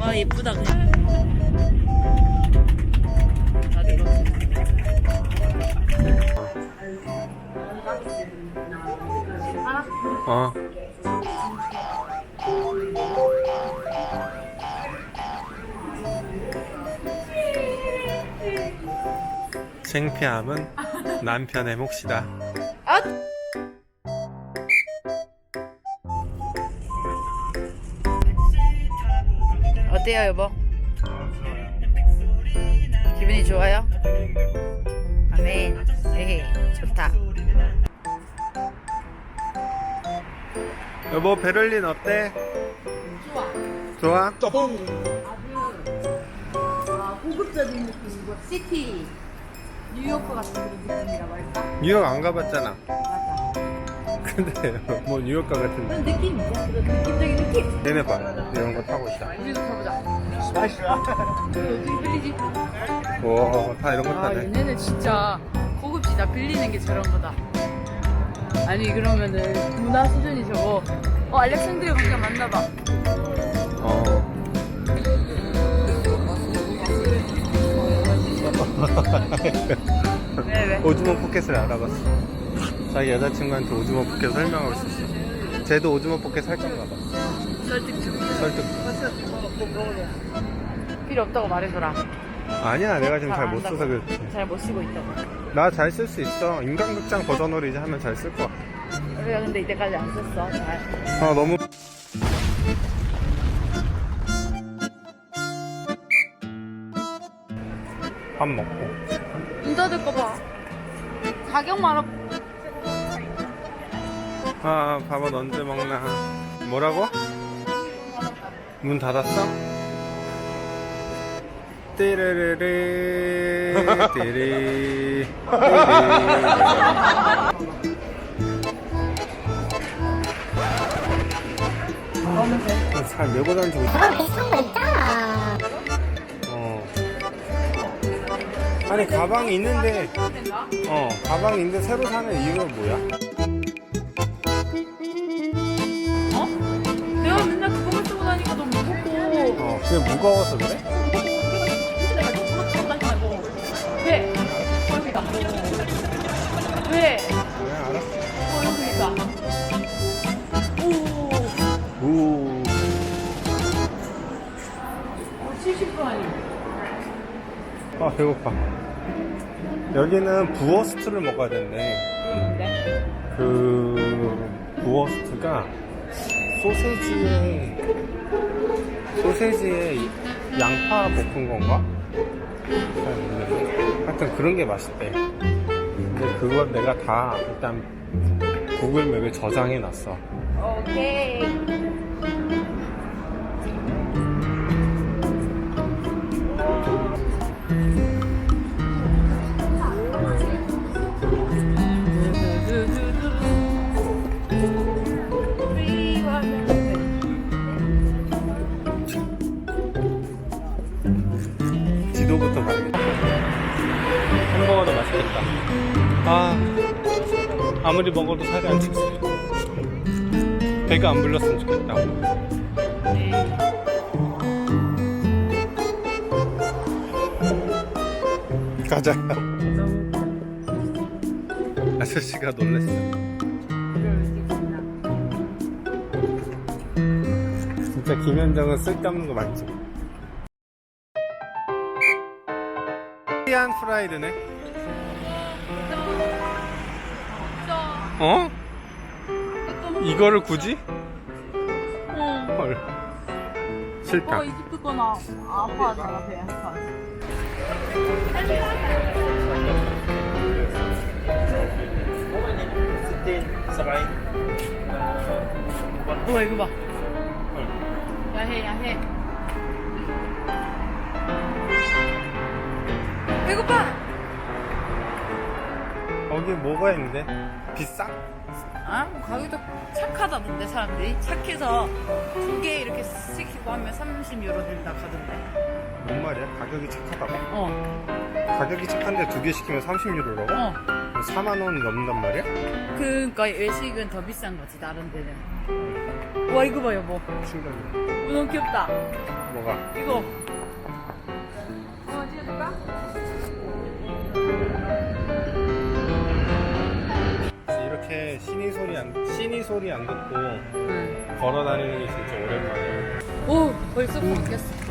아 예쁘다 그냥. 다들. 어. 창피함은 남편의 몫이다. 어때요 여보? 기분이 좋아요? 아멘. 에헤 좋다. 여보 베를린 어때? 좋아. 좋아? 아, 고급적인 느낌이고 시티 뉴요커 같은 그런 느낌이라고 할까? 뉴욕 안 가봤잖아. 맞아. 근데 뭐 뉴욕 가. 그런 느낌이야. 그런 느낌적인 느낌. 얘네 봐. 이런 거 타고 있다. 우리도 타보자. 어떻게 빌리지? 와, 다 이런 거 아 타네. 얘네는 진짜 고급지다. 빌리는 게 저런 거다. 아니 그러면은 문화 수준이 저거. 어 알렉산드리아 거기가 맞나 봐. 어. 왜 왜? 오즈모 포켓을 알아봤어. 자기 여자친구한테 오즈모 포켓 설명하고 있었어. 쟤도 오즈모 포켓 살던가 봐. 설득 좀. 설득. 필요 없다고 말해줘라. 아니야, 내가 지금 잘못 안다고. 써서 그렇지. 잘 못 쓰고 있다고. 나 잘 쓸 수 있어. 인간극장 버전으로 이제 하면 잘 쓸 거야. 그래 근데 이때까지 안 썼어. 잘. 아, 너무. 밥 먹고. 문 닫을 거 봐. 가격 말아. 아, 밥은 언제 먹나. 뭐라고? 문 닫았어? 띠르르르, 띠리. 잘 메고 다니고 있어. 어. 아니, 가방이 있는데, 어, 가방이 있는데 새로 사는 이유가 뭐야? 어? 내가 맨날 너무 그게 무거워서 그래? 왜? 어, 여기다. 왜? 그래, 알았어. 어, 여기다. 오. 오. 어, 70분 아니. 아, 배고파. 여기는 부어스트를 먹어야 된대. 그런데? 그, 부어스트가 소세지에, 소세지에 양파 볶은 건가? 하여튼 그런 게 맛있대. 근데 그걸 내가 다 일단 구글 맵에 저장해 놨어. 오케이. 아, 아무리 먹어도 살이 안 찌지. 배가 안 불렀으면 좋겠다. 가자. 아저씨가 놀랬어. 진짜 김현정은 쓸데없는 거 맞지? 코리안 프라이드네. 어? 이거를 굳이? 응. 헐. 싫다. 어, 이집트 거나 아파하잖아, 배 아파. 우와, 이거 봐. 야해, 야해. 배고파! 거기 뭐가 있는데? 비싸? 아, 가격도 착하다던데, 사람들이. 착해서 두 개 이렇게 시키고 하면 30유로 된다 가던데. 뭔 말이야? 가격이 착하다고? 어, 가격이 착한데 두 개 시키면 30유로라고? 어. 4만 원 넘는단 말이야? 그니까 외식은 더 비싼 거지 다른 데는 와 이거 봐 여보 충격이. 어, 너무 귀엽다 뭐가? 이거 어 찍어줄까? 이렇게 신이 소리 안 신이 소리 안 듣고 응. 걸어 다니는 게 진짜 오랜만이야. 오 벌써 바뀌었어